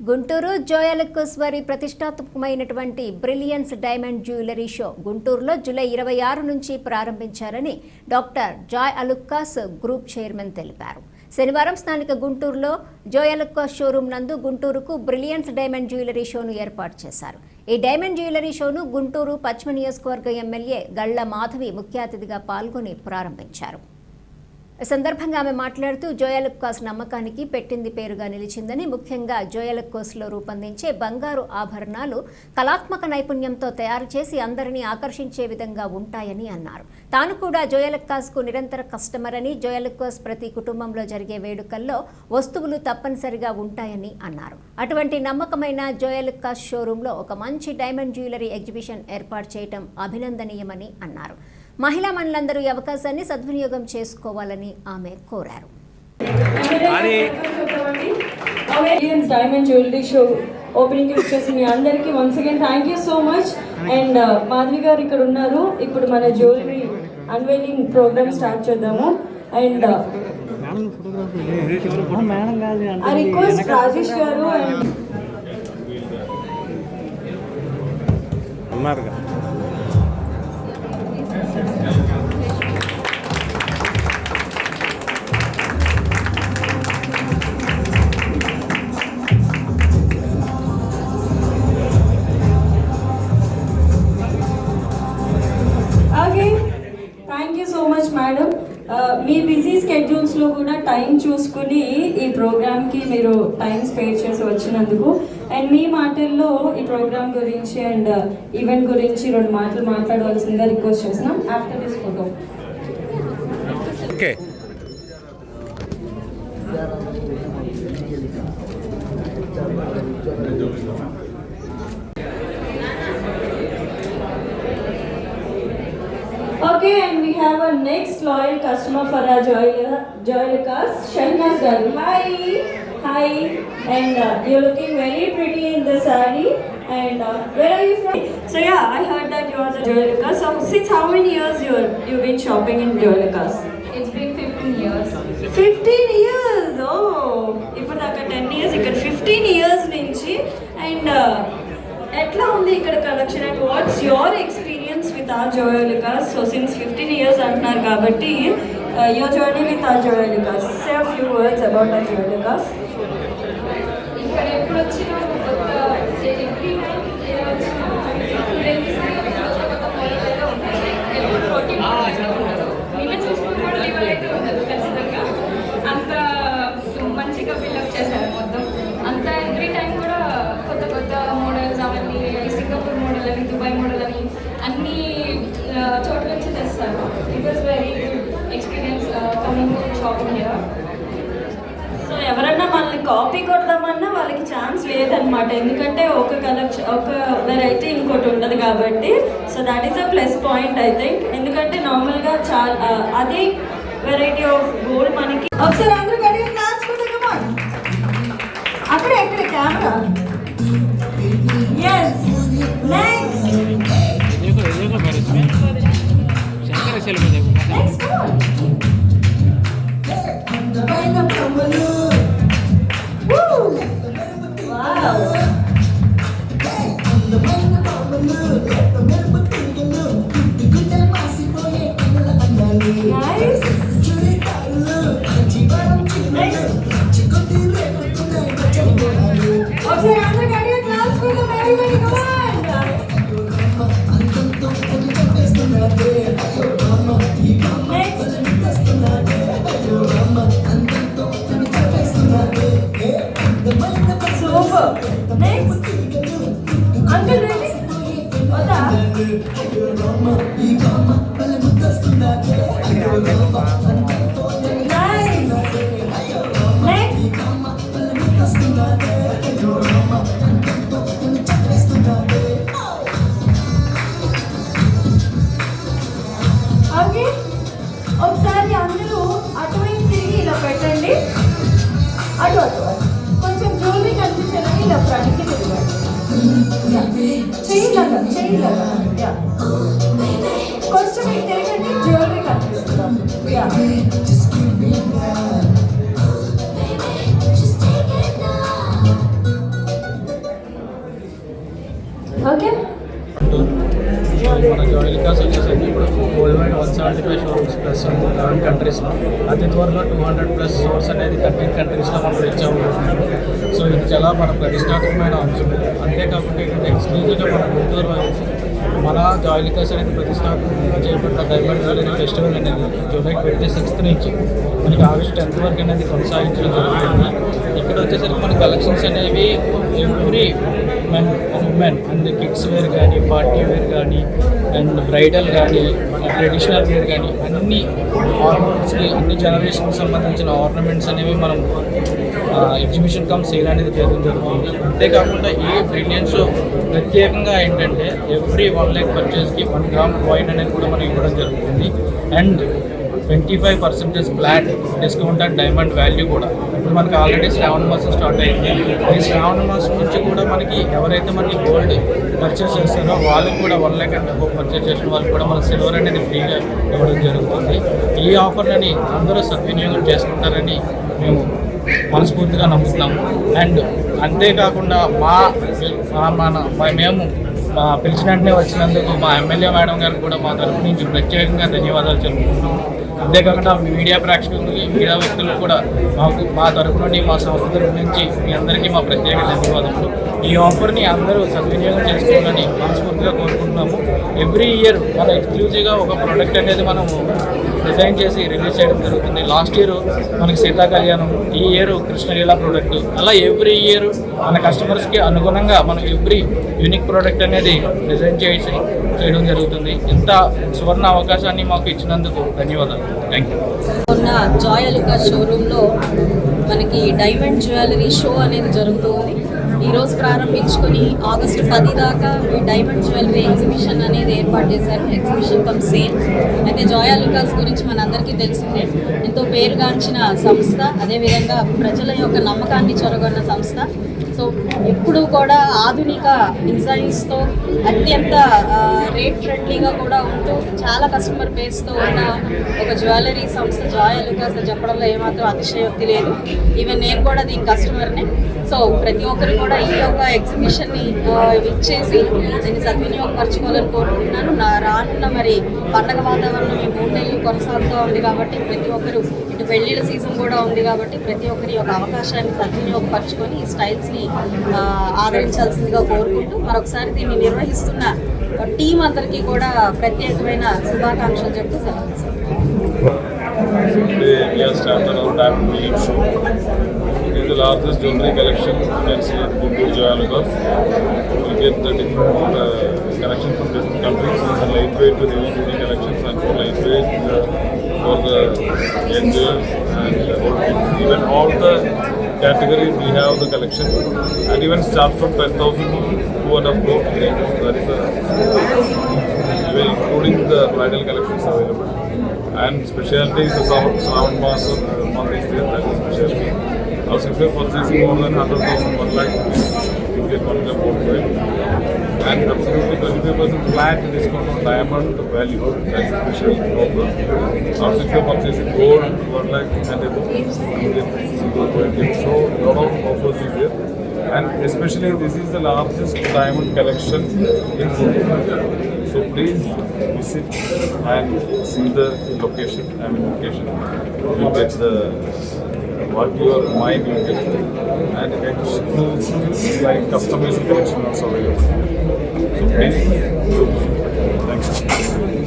గుంటూరు జోయలకుస్వరి ప్రతిష్టాత్మకమైనటువంటి brilliance diamond jewellery show గుంటూరులో జూలై ఇరవై ఆరు నుంచి ప్రారంభించారని doctor Joy Alukkas group chairman తెలిపారు. శనివారం స్థానిక గుంటూరులో జోయలుక్కా షోరూమ్ నందు గుంటూరుకు బ్రిలియన్స్ డైమండ్ జ్యువెలరీ షోను ఏర్పాటు చేశారు. ఈ డైమండ్ జ్యువెలరీ షోను గుంటూరు పశ్చిమ నియోజకవర్గ ఎమ్మెల్యే గళ్ళ మాధవి ముఖ్య అతిథిగా పాల్గొని ప్రారంభించారు. సందర్భంగా ఆమె మాట్లాడుతూ జోయలుక్కాస్ నమ్మకానికి పెట్టింది పేరుగా నిలిచిందని ముఖ్యంగా జోయలుక్కోస్లో రూపొందించే బంగారు ఆభరణాలు కళాత్మక నైపుణ్యంతో తయారు చేసి అందరినీ ఆకర్షించే విధంగా ఉంటాయని అన్నారు. తాను కూడా జోయలుక్కాస్కు నిరంతర కస్టమర్ అని జోయలుక్కోస్ ప్రతి కుటుంబంలో జరిగే వేడుకల్లో వస్తువులు తప్పనిసరిగా ఉంటాయని అన్నారు. అటువంటి నమ్మకమైన జోయలుక్కాస్ షోరూంలో ఒక మంచి డైమండ్ జ్యువెలరీ ఎగ్జిబిషన్ ఏర్పాటు చేయటం అభినందనీయమని అన్నారు. మహిళా మండలందరూ ఈ అవకాశాన్ని సద్వినియోగం చేసుకోవాలని ఆమె కోరారు. డైమండ్ జ్యువెలరీ షో ఓపెనింగ్ వచ్చేసి మీ అందరికీ once again thank you so much and Madhavi garu ఇక్కడ ఉన్నారు. ఇప్పుడు మన జ్యువెలరీ అన్వైలింగ్ ప్రోగ్రామ్ స్టార్ట్ చేద్దాము. అండ్ మేడం కాదు I request Rajesh garu and time చూసుకుని ఈ ప్రోగ్రామ్కి మీరు టైం స్పేర్ చేసి వచ్చినందుకు. అండ్ మీ మాటల్లో ఈ ప్రోగ్రామ్ గురించి అండ్ ఈవెంట్ గురించి రెండు మాటలు మాట్లాడవలసిందిగా రిక్వెస్ట్ చేస్తున్నాం. After this photo okay and we have our next loyal customer for our Joy Joylicas, Shahnaz Garu. Hi, hi, and uh, you're looking very pretty in the saree. And uh, where are you from? So yeah, I heard that you are the Joylicas. So since how many years you you've been shopping in Joylicas? It's been 15 years. 15 years. Oh, ఇప్పుడు దాకా 10 years ఇక్కడ 15 years నుంచి and ఎట్లా ఉంది ఇక్కడ and your experience with our Joyalukkas so since fifteen years అంటున్నారు కాబట్టి your journey with our Joyalukkas say few words about our Joyalukkas ఇక్కడ ఎప్పుడు వచ్చినా కొత్త ఎవ్రీ టైం ఏ వచ్చినా ప్రతిసారి కొత్త కొత్త మోడల్ అయితే ఉంటాయి ఎప్పుడు పోటీ మోడల్ ఉండదు నిన్న చూసిన మోడల్ ఇవాళ అయితే ఉండదు ఖచ్చితంగా అంత మంచిగా బిల్డప్ చేశారు మొత్తం అంత ఎవ్రీ టైం కూడా కొత్త కొత్త మోడల్స్ అవన్నీ సింగపూర్ మోడల్ అని దుబాయ్ మోడల్ అని అన్ని ఆ, చోట్ల నుంచి తెస్తారు it was very good experience coming shopping here so ఎవరన్నా మనల్ని కాపీ కొడదామన్నా వాళ్ళకి ఛాన్స్ లేదనమాట ఎందుకంటే ఒక కలెక్షన్ ఒక వెరైటీ ఇంకోటి ఉండదు కాబట్టి. So that is a plus point I think ఎందుకంటే నార్మల్గా చాలా అదే వెరైటీ ఆఫ్ గోల్డ్ మనకి. ఒకసారి అందరూ గట్టిగా అక్కడ ఎక్కడ కెమెరా కొంచెం ఇటు తిరగండి జ్యువెలరీ కనిపిస్తుంది. ఓకే మన వచ్చేసరికి ఇప్పుడు world wide one seventy five showrooms plus eleven కంట్రీస్లో అతి త్వరలో టూ హండ్రెడ్ ప్లస్ స్టోర్స్ అనేది థర్టీన్ కంట్రీస్లో మనం రీచ్ అవ్వబోతున్నాం సో ఇది చాలా మన ప్రతిష్టాత్మకమైన అంశం. అంతేకాకుండా ఇది ఎక్స్క్లూజివ్గా మన గుంటూరు మన జాయిలికాస్ అనేది ప్రతిష్టాత్మకంగా చేపట్టిన డైమండ్ జ్యువెలరీ ఫెస్టివల్ అనేది జూలై ట్వంటీ సిక్స్త్ నుంచి మనకి ఆగస్ట్ టెన్త్ వరకు అనేది కొనసాగించడం జరుగుతుంది. ఇక్కడ వచ్చేసరికి మన కలెక్షన్స్ అనేవి every men women and kids wear కానీ పార్టీ వేర్ కానీ అండ్ బ్రైడల్ కానీ ట్రెడిషనల్ వేర్ కానీ అన్ని ఆర్నమెంట్స్కి అన్ని జనరేషన్కి సంబంధించిన ఆర్నమెంట్స్ అనేవి మనం ఎగ్జిబిషన్ కమ్ సేల్ అనేది జరుగుతుంది జరుగుతుంది. అంతేకాకుండా ఈ బ్రిలియన్స్ ప్రత్యేకంగా ఏంటంటే ఎవ్రీ వన్ ల్యాక్ పర్చేస్కి వన్ గ్రామ్ కాయిన్ అనేది కూడా మనం ఇవ్వడం జరుగుతుంది. And twenty five percentage flat discount and diamond value కూడా. ఇప్పుడు మనకి ఆల్రెడీ శ్రావణ మాసం స్టార్ట్ అయింది. ఈ శ్రావణ మాసం నుంచి కూడా మనకి ఎవరైతే మనకి గోల్డ్ పర్చేస్ చేస్తారో వాళ్ళకి కూడా వన్ ల్యాక్ అండ్ పర్చేస్ చేసిన వాళ్ళకి కూడా మన సిల్వర్ అనేది ఫ్రీగా ఇవ్వడం జరుగుతుంది. ఈ ఆఫర్లని అందరూ సద్వినియోగం చేసుకుంటారని మేము మనస్ఫూర్తిగా నమ్ముతాము అండ్ అంతేకాకుండా మా మా- మన మేము మా పిలిచిన వెంటనే వచ్చినందుకు మా ఎమ్మెల్యే మేడం గారికి కూడా మా తరఫు నుంచి ప్రత్యేకంగా ధన్యవాదాలు తెలుపుకుంటున్నాము అంతేకాకుండా మీడియా ప్రేక్షకులు మీడియా వ్యక్తులు కూడా మాకు మా తరపు నుండి మా సంస్థ తరపు నుంచి మీ అందరికీ మా ప్రత్యేక ధన్యవాదములు. ఈ ఆఫర్ని అందరూ సద్వినియోగం చేసుకోవాలని మనస్ఫూర్తిగా కోరుకుంటున్నాము. ఎవ్రీ ఇయర్ మన ఎక్స్క్లూజివ్గా ఒక ప్రోడక్ట్ అనేది మనము డిజైన్ చేసి రిలీజ్ చేయడం జరుగుతుంది. లాస్ట్ ఇయర్ మనకి సీతా కళ్యాణం ఈ ఇయర్ కృష్ణలీలా ప్రోడక్ట్ అలా ఎవ్రీ ఇయర్ మన కస్టమర్స్కి అనుగుణంగా మనం ఎవ్రీ యూనిక్ ప్రోడక్ట్ అనేది డిజైన్ చేసి చేయడం జరుగుతుంది. ఇంత సువర్ణ అవకాశాన్ని మాకు ఇచ్చినందుకు ధన్యవాదాలు. థ్యాంక్ యూ ఉన్న జాయ్ అలుకా షోరూంలో మనకి డైమండ్ జ్యువెలరీ షో అనేది జరుగుతుంది ఈరోజు ప్రారంభించుకొని ఆగస్టు పది దాకా మీ డైమండ్ జ్యువెలరీ ఎగ్జిబిషన్ అనేది ఏర్పాటు చేశారు. ఎగ్జిబిషన్ కమ్ సేల్ అయితే జోయా లుకాస్ గురించి మనందరికీ తెలిసిందే. ఎంతో పేరుగాంచిన సంస్థ అదేవిధంగా ప్రజల యొక్క నమ్మకాన్ని చొరగొన్న సంస్థ. సో ఎప్పుడు కూడా ఆధునిక డిజైన్స్తో అత్యంత రేట్ ఫ్రెండ్లీగా కూడా ఉంటూ చాలా కస్టమర్ బేస్తో ఉన్న ఒక జ్యువెలరీ సంస్థ జాయ్ అలుకాస్ చెప్పడంలో ఏమాత్రం అతిశయోక్తి లేదు. ఈవెన్ నేను కూడా దీని కస్టమర్నే. సో ప్రతి ఒక్కరు కూడా ఈ యొక్క ఎగ్జిబిషన్ని ఇచ్చేసి దీన్ని సద్వినియోగపరచుకోవాలని కోరుకుంటున్నాను. నా రానున్న మరి పండగ వాతావరణం ఈ మూడు నెలలు కొనసాగుతూ ఉంది కాబట్టి ప్రతి ఒక్కరు ఇటు పెళ్ళిళ్ళ సీజన్ కూడా ఉంది కాబట్టి ప్రతి ఒక్కరి యొక్క అవకాశాన్ని సద్వినియోగపరచుకొని ఈ స్టైల్స్ని ఆ, ఆదరించాల్సిందిగా కోరుకుంటూ మరొకసారి దీన్ని నిర్వహిస్తున్న టీం అందరికీ కూడా ప్రత్యేకమైన శుభాకాంక్షలు చెప్తూ సెలవు the largest jewelry collection you can see at Guntur Joyalukas. You get the different uh, collections from different countries, from lightweight to heavy duty collections and for lightweight uh, for the young girls and uh. Even all the categories we have the collection and even start from 10,000 to 2 and a half crore. That is a even including the bridal collections available. And specialty is the Savan Savan Mas uh, month is there, that is specialty. You are purchasing more than 100,000, 1 lakh you get 1 lakh gold coin. And absolutely 25% flat discount on diamond value, that's specialty offer. Also, if you are purchasing gold, 1 lakh and above, you get silver. So, lot of offers is there. And especially this is the largest diamond collection in Guntur. So please visit and see the location, I mean location. You get the what your mind will get and it's like customization options also available. So please, thanks.